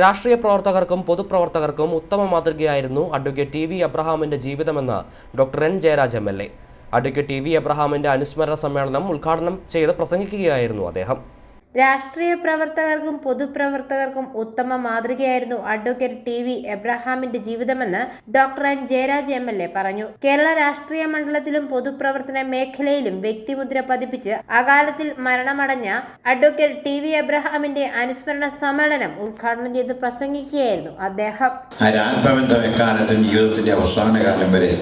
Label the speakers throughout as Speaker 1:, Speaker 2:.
Speaker 1: രാഷ്ട്രീയ പ്രവർത്തകർക്കും പൊതുപ്രവർത്തകർക്കും ഉത്തമ മാതൃകയായിരുന്നു അഡ്വക്കേറ്റ് ടി വി അബ്രഹാമിന്റെ ജീവിതമെന്ന് doctor N Jayaraj M L A. Advocate T V അബ്രഹാമിന്റെ അനുസ്മരണ സമ്മേളനം ഉദ്ഘാടനം ചെയ്ത് പ്രസംഗിക്കുകയായിരുന്നു അദ്ദേഹം.
Speaker 2: രാഷ്ട്രീയ പ്രവർത്തകർക്കും പൊതുപ്രവർത്തകർക്കും ഉത്തമ മാതൃകയായിരുന്നു അഡ്വക്കേറ്റ് ടി വി എബ്രഹാമിന്റെ ജീവിതമെന്ന് doctor N Jayaraj M L A പറഞ്ഞു. കേരള രാഷ്ട്രീയ മണ്ഡലത്തിലും പൊതുപ്രവർത്തന മേഖലയിലും വ്യക്തിമുദ്ര പതിപ്പിച്ച് അകാലത്തിൽ മരണമടഞ്ഞ അഡ്വക്കേറ്റ് ടി വി എബ്രഹാമിന്റെ അനുസ്മരണ സമ്മേളനം ഉദ്ഘാടനം ചെയ്ത് പ്രസംഗിക്കുകയായിരുന്നു അദ്ദേഹം.
Speaker 3: ജീവിതത്തിന്റെ അവസാന കാലം വരെ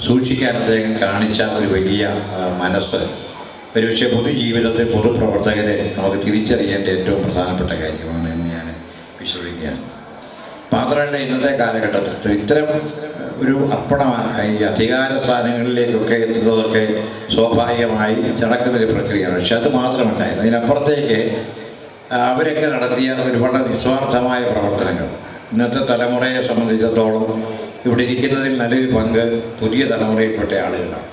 Speaker 3: സൂക്ഷിക്കാൻ അദ്ദേഹം കാണിച്ച ഒരു വലിയ മനസ്സ് ഒരുപക്ഷെ പൊതുജീവിതത്തെ പൊതുപ്രവർത്തകരെ നമുക്ക് തിരിച്ചറിയേണ്ട ഏറ്റവും പ്രധാനപ്പെട്ട കാര്യമാണ് എന്ന് ഞാൻ വിശ്വസിക്കുകയാണ്. മാത്രമല്ല ഇന്നത്തെ കാലഘട്ടത്തിൽ ഇത്തരം ഒരു അർപ്പണമാണ് ഈ അധികാര സ്ഥാനങ്ങളിലേക്കൊക്കെ എത്തുന്നതൊക്കെ സ്വാഭാവികമായി നടക്കുന്നൊരു പ്രക്രിയയാണ്. പക്ഷെ അത് മാത്രമല്ല അതിനപ്പുറത്തേക്ക് അവരൊക്കെ നടത്തിയ ഒരുപാട് നിസ്വാർത്ഥമായ പ്രവർത്തനങ്ങൾ. ഇന്നത്തെ തലമുറയെ സംബന്ധിച്ചിടത്തോളം ഇവിടെ ഇരിക്കുന്നതിൽ നല്ലൊരു പങ്ക് പുതിയ തലമുറയിൽപ്പെട്ട ആളുകളാണ്.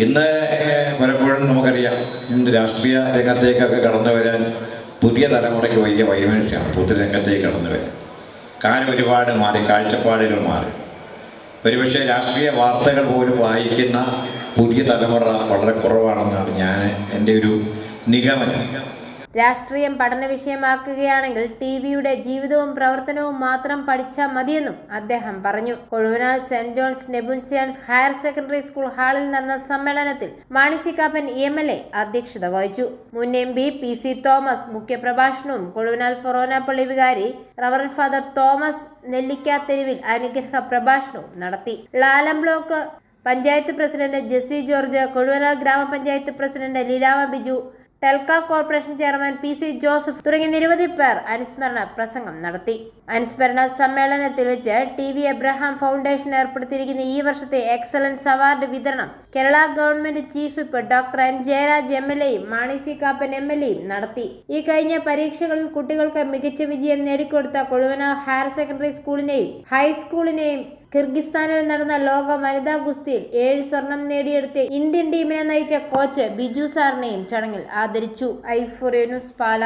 Speaker 3: ഇന്ന് പലപ്പോഴും നമുക്കറിയാം രാഷ്ട്രീയ രംഗത്തേക്കൊക്കെ കടന്നു വരാൻ പുതിയ തലമുറയ്ക്ക് വലിയ വൈമനസ്യാണ് പുതിയ രംഗത്തേക്ക് കടന്നു വരാൻ. കാലം ഒരുപാട് മാറി കാഴ്ചപ്പാടുകൾ മാറി. ഒരുപക്ഷെ രാഷ്ട്രീയ വാർത്തകൾ പോലും വായിക്കുന്ന പുതിയ തലമുറ വളരെ കുറവാണെന്നാണ് ഞാൻ എന്റെ ഒരു നിഗമനം.
Speaker 2: രാഷ്ട്രീയം പഠന വിഷയമാക്കുകയാണെങ്കിൽ ടി വിയുടെ ജീവിതവും പ്രവർത്തനവും മാത്രം പഠിച്ചാൽ മതിയെന്നും അദ്ദേഹം പറഞ്ഞു. Kozhuvanal saint John's Nepomucene's higher secondary school ഹാളിൽ നടന്ന സമ്മേളനത്തിൽ Mani C Kappan Kappan M L A അധ്യക്ഷത വഹിച്ചു. മുൻ M P P C Thomas മുഖ്യപ്രഭാഷണവും Kozhuvanal forane പള്ളി വികാരി റവറൻ ഫാദർ തോമസ് നെല്ലിക്കാത്തെരുവിൽ അനുഗ്രഹ പ്രഭാഷണവും നടത്തി. Lalam block panchayat president Jessy George Kozhuvanal ഗ്രാമപഞ്ചായത്ത് president Leelamma Biju Telk corporation chairman P C Joseph തുടങ്ങിയ നിരവധി പേർ അനുസ്മരണ പ്രസംഗം നടത്തി അനുസ്മരണ സമ്മേളനത്തിൽ വെച്ച് ടി വി എബ്രഹാം ഫൗണ്ടേഷൻ ഏർപ്പെടുത്തിയിരിക്കുന്ന ഈ വർഷത്തെ എക്സലൻസ് അവാർഡ് വിതരണം Kerala government chief whip doctor N Jayaraj M L എയും Mani C Kappan M L എയും നടത്തി. ഈ കഴിഞ്ഞ പരീക്ഷകളിൽ കുട്ടികൾക്ക് മികച്ച വിജയം നേടിക്കൊടുത്ത കൊഴുവനാൽ ഹയർ സെക്കൻഡറി സ്കൂളിനെയും ഹൈസ്കൂളിനെയും കിർഗിസ്ഥാനിൽ നടന്ന ലോക വനിതാ ഗുസ്തിയിൽ ഏഴ് സ്വർണം നേടിയെടുത്ത് ഇന്ത്യൻ ടീമിനെ നയിച്ച കോച്ച് ബിജു സാറിനെയും ചടങ്ങിൽ ആദരിച്ചു. ഐഫുറേനുസ് പാല.